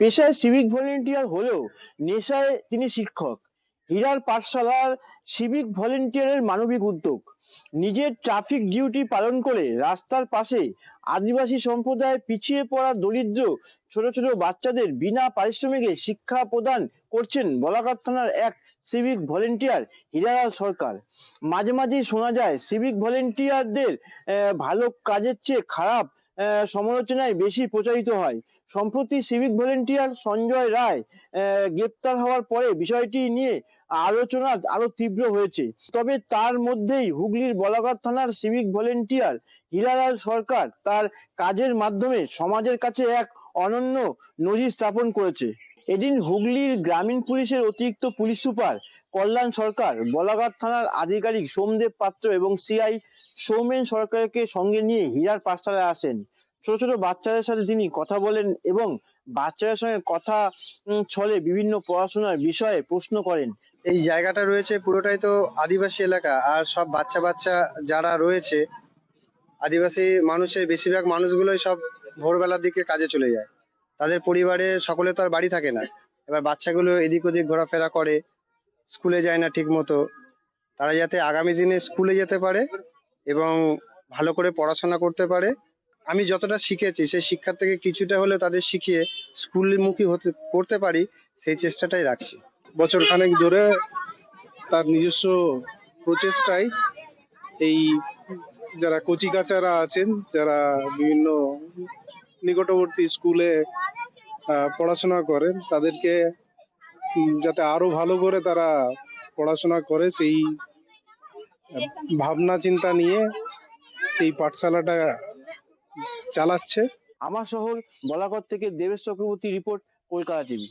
পেশায় civic volunteer হলেও নেশায় তিনি শিক্ষক। হীরার পাঠশালার সিভিক ভলেন্টিয়ারের মানবিক উদ্যোগ। নিজের ট্রাফিক ডিউটি পালন করে রাস্তার পাশে আদিবাসী সম্প্রদায় পিছিয়ে পড়া দরিদ্র ছোট ছোট বাচ্চাদের বিনা পারিশ্রমিকে শিক্ষা প্রদান করছেন বলাকার থানার এক সিভিক ভলেন্টিয়ার হীরালাল সরকার। মাঝে মাঝেই শোনা যায় সিভিক ভলেন্টিয়ারদের ভালো কাজের চেয়ে খারাপ সমালোচনায় বেশি প্রচারিত হয়। সম্প্রতি সিভিক ভলেন্টিয়ার সঞ্জয় রায় গ্রেপ্তার হওয়ার পরে বিষয়টি নিয়ে আলোচনা আরও তীব্র হয়েছে। তবে তার মধ্যেই হুগলির বলাগড় থানার সিভিক ভলেন্টিয়ার হীরালাল সরকার তার কাজের মাধ্যমে সমাজের কাছে এক অনন্য নজির স্থাপন করেছে। এদিন হুগলির গ্রামীণ পুলিশের অতিরিক্ত পুলিশ সুপার কল্যাণ সরকার, বলাঘাট থানার আধিকারিক সোমদেব পাত্র এবং সিআই সৌমেন সরকারকে সঙ্গে নিয়ে হীরার পাঠশালায় আসেন। ছোট ছোট বাচ্চাদের সাথে তিনি কথা বলেন এবং বাচ্চাদের সঙ্গে কথা ছলে বিভিন্ন পড়াশোনার বিষয়ে প্রশ্ন করেন। এই জায়গাটা রয়েছে পুরোটাই তো আদিবাসী এলাকা, আর সব বাচ্চা বাচ্চা যারা রয়েছে, আদিবাসী মানুষের, বেশিরভাগ মানুষগুলোই সব ভোরবেলার দিকে কাজে চলে যায়। তাদের পরিবারে সকলে তো আর বাড়ি থাকে না। এবার বাচ্চাগুলো এদিক ওদিক ঘোরাফেরা করে, স্কুলে যায় না ঠিক মতো তারা যাতে আগামী দিনে স্কুলে যেতে পারে এবং ভালো করে পড়াশোনা করতে পারে। আমি যতটা শিখেছি, সেই শিক্ষার থেকে কিছুটা হলেও তাদের শিখিয়ে স্কুলমুখী হতে, করতে পারি, সেই চেষ্টাটাই রাখছি। বছর খানেক ধরে তার নিজস্ব প্রচেষ্টায় এই যারা কচি কাচারা আছেন, যারা বিভিন্ন নিকটবর্তী স্কুলে পড়াশোনা করেন, তাদেরকে যাতে আরও ভালো করে তারা পড়াশোনা করে সেই ভাবনা চিন্তা নিয়ে এই পাঠশালাটা চালাচ্ছে। আমার শহর বলাগড় থেকে দেবেশ চক্রবর্তী রিপোর্ট, কলকাতা টিভি।